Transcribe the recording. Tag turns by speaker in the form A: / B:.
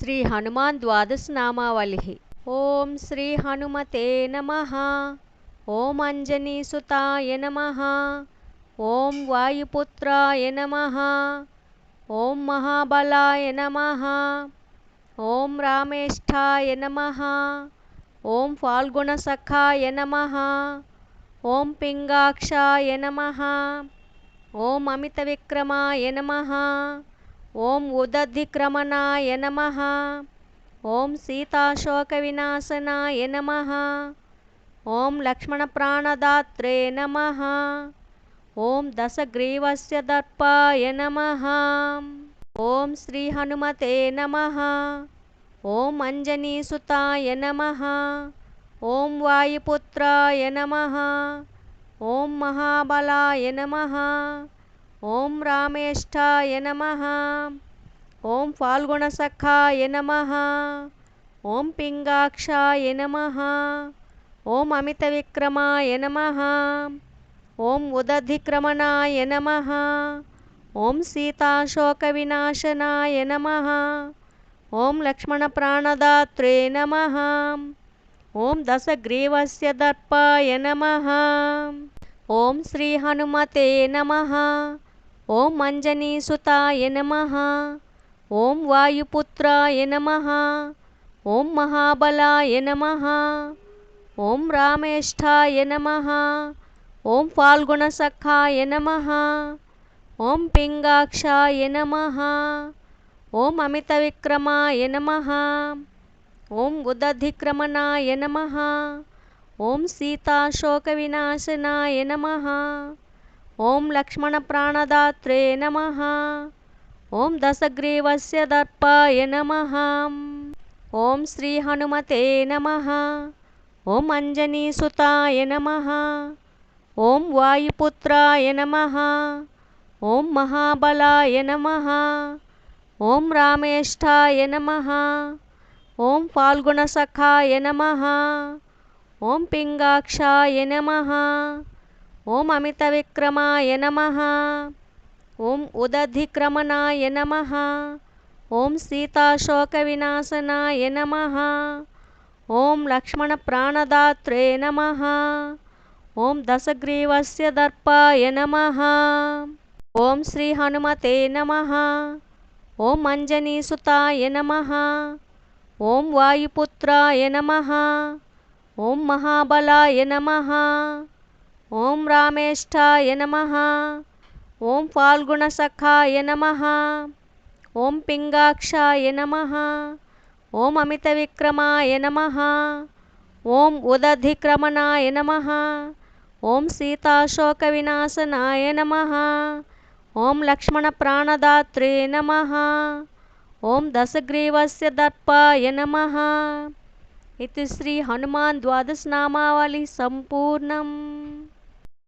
A: శ్రీ హనుమాన్ ద్వాదశనామావళి ఓం శ్రీ హనుమతే నమ. ఓం అంజనీసుతాయ నమ. ఓం వాయుపుత్రాయ నమ. ఓం మహాబలాయ నమ. ఓం రామేష్ఠాయ నమ. ఓం ఫాల్గుణసఖాయ నమ. ఓం పింగాక్షాయ నమ. ఓం అమిత విక్రమాయ నమ. ॐ उदधिक्रमणाय नमः ॐ सीताशोकविनाशनाय नमः ॐ लक्ष्मणप्राणदात्रे नमः ॐ दशग्रीवस्य दर्पाय नमः ॐ श्रीहनुमते नमः ॐ अञ्जनीसुताय नमः ॐ वायुपुत्राय नमः ॐ महाबलाय नमः ॐ रामेष्ठाय नमः ॐ फाल्गुणसखाय नमः ॐ पिङ्गाक्षाय नमः ॐ अमितविक्रमाय नमः ॐ उदधिक्रमणाय नमः ॐ सीताशोकविनाशनाय नमः ॐ लक्ष्मणप्राणदात्रे नमः ॐ दशग्रीवस्य दर्पाय नमः ॐ श्रीहनुमते नमः ఓం అంజనీసుతాయ నమ. ఓం వాయుపుత్రాయ నమ. ఓం మహాబలాయ నమ. ఓం రామేష్ఠాయ నమ. ఓం ఫాల్గుణసఖాయ నమ. ఓం పింగాక్షాయ నమ. ఓం అమిత విక్రమాయ నమ. ఓం ఉదధిక్రమణాయ నమ. ఓం సీతాశోక వినాశనాయ నమ. ॐ लक्ष्मणप्राणदात्रे नमः। ॐ दशग्रीवस्य दर्पाय नमः। ॐ श्रीहनुमते नमः। ॐ अञ्जनीसुताय नमः। ॐ वायुपुत्राय नमः। ॐ महाबलाय नमः। ॐ रामेष्ठाय नमः। ॐ फाल्गुणसखाय नमः। ॐ पिङ्गाक्षाय नमः ॐ अमितविक्रमाय नमः। ॐ उदधिक्रमणाय नमः। ॐ सीताशोकविनाशनाय नमः। ॐ लक्ष्मणप्राणदात्रे नमः। ॐ दशग्रीवस्य दर्पाय नमः। ॐ श्रीहनुमते नमः। ॐ अञ्जनीसुताय नमः। ॐ वायुपुत्राय नमः। ॐ महाबलाय नमः ॐ रामेष्ठाय नमः। ॐ फाल्गुणसखाय नमः। ॐ पिङ्गाक्षाय नमः। ॐ अमितविक्रमाय नमः। ॐ उदधिक्रमणाय नमः। ॐ सीताशोकविनाशनाय नमः। ॐ लक्ष्मणप्राणदात्रे नमः। ॐ दशग्रीवस्य दर्पाय नमः। इति श्रीहनुमान् द्वादशनामावलिः सम्पूर्णम्।